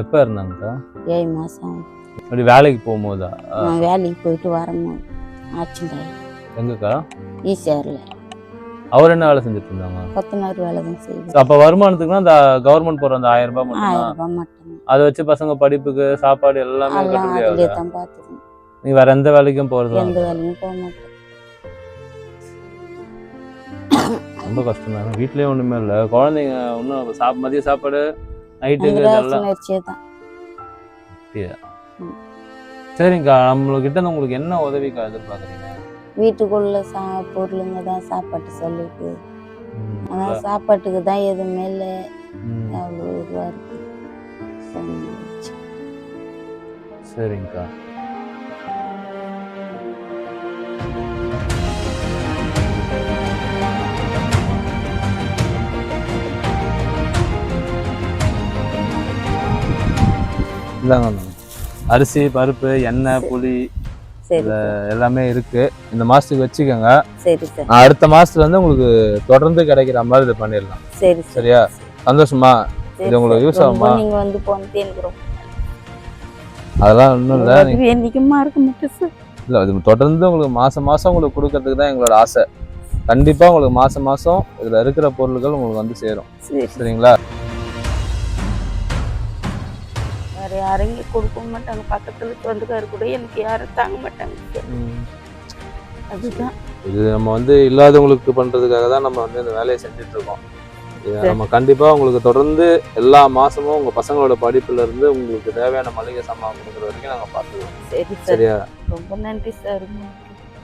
எப்போ இருந்தாங்கக்கா? ஏழு மாதம் அப்படி வேலைக்கு போகும்போதா? நான் வேலைக்கு போயிட்டு வரும்போது ஆச்சுண்டாய் எங்கக்கா? ஈசிஆரில். அவர் என்ன வேலை செஞ்சுட்டு இருந்தாங்க? கொத்தனார் வேலை தான் செய்யுது அப்போ வருமானத்துக்குன்னா அந்த கவர்மெண்ட் போகிற அந்த ஆயிரம் ரூபாய் மட்டும் ஆயிரம் ரூபாய் மட்டும் அதை வச்சு பசங்க படிப்புக்கு சாப்பாடு எல்லாமே எல்லாம் அதிலே ஆகுது? தான் பார்த்துக்கணும் நீங்க வேற எந்த வேலைக்கும் போறது எந்த வேலையும் போக மாட்டேன் ரொம்ப கஷ்டம் தான் வீட்லயே ஒண்ணுமே இல்லை. குழந்தைங்க இன்னும் சாப் மதிய சாப்பாடு நைட்டுக்கு இதெல்லாம் அரிசியே தான் சரிங்கக்கா நம்மளுக்கிட்ட இருந்து உங்களுக்கு என்ன உதவிக்கா எதிர்பார்க்குறீங்க? வீட்டுக்குள்ள சா பொருளுங்க தான் சாப்பாட்டு செலவுக்கு ஆனால் சாப்பாட்டுக்கு தான் எதுவுமே இல்லை. அவ்வளோ இதுவாக இருக்கு. சரி. சரிங்கக்கா இந்தாங்க. அரிசி பருப்பு எண்ணெய் புளி எல்லாமே இருக்கு. இந்த மாசத்துக்கு வச்சுக்கோங்க. அடுத்த மாசத்துல இருந்து உங்களுக்கு தொடர்ந்து கிடைக்கிற மாதிரி இது பண்ணிடலாம். சரி சார். சரியா? சந்தோஷமா? இது உங்களுக்கு ரொம்ப ஆகுமா? நீங்க வந்து போனது எனக்கு ரொம்ப அதெல்லாம் ஒன்றும் இல்லை. இருக்க இல்லை அது தொடர்ந்து உங்களுக்கு மாசம் மாசம் உங்களுக்கு கொடுக்கறதுக்கு தான் எங்களோட ஆசை. கண்டிப்பா உங்களுக்கு மாசம் மாசம் இதுல இருக்கிற பொருட்கள் உங்களுக்கு வந்து சேரும். சரி. சரிங்களா? வேற யாரும் இங்க மாட்டாங்க. பக்கத்துல சொந்தக்கார கூட எனக்கு யாரும் தாங்க மாட்டாங்க. சார். அதுதான். இது நம்ம வந்து இல்லாதவங்களுக்கு பண்றதுக்காக தான் நம்ம வந்து இந்த வேலையை செஞ்சுட்டு இருக்கோம். நம்ம கண்டிப்பா உங்களுக்கு தொடர்ந்து எல்லா மாசமும் உங்க பசங்களோட படிப்புல இருந்து உங்களுக்கு தேவையான மளிகை சாமான் கொடுக்குற வரைக்கும் நாங்க பார்த்துக்குவோம் சரி சார். சரியா? ரொம்ப நன்றி சார்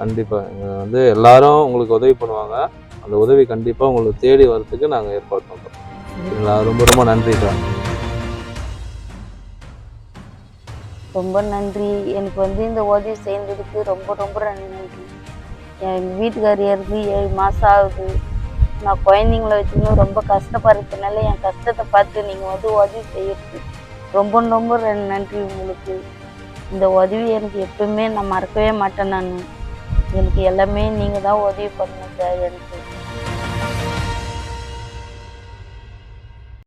கண்டிப்பா. இங்க வந்து எல்லாரும் உங்களுக்கு உதவி பண்ணுவாங்க. அந்த உதவி கண்டிப்பா உங்களுக்கு தேடி வரதுக்கு நாங்க ஏற்பாடு பண்றோம். சரிங்களா ரொம்ப ரொம்ப நன்றிக்கா. ரொம்ப நன்றி. எனக்கு வந்து இந்த உதவி செய்ததுக்கு ரொம்ப ரொம்ப நன்றி. என் வீட்டுக்காரி இருந்து ஏழு மாதம் ஆகுது. நான் குழந்தைங்கள வச்சுக்கணும் ரொம்ப கஷ்டப்படுறதுனால என் கஷ்டத்தை பார்த்து நீங்கள் வந்து உதவி செய்யறது ரொம்ப ரொம்ப நன்றி உங்களுக்கு. இந்த உதவி எனக்கு எப்பவுமே நான் மறக்கவே மாட்டேன் நான். எனக்கு எல்லாமே நீங்கள் தான் உதவி பண்ணணும் சார் எனக்கு.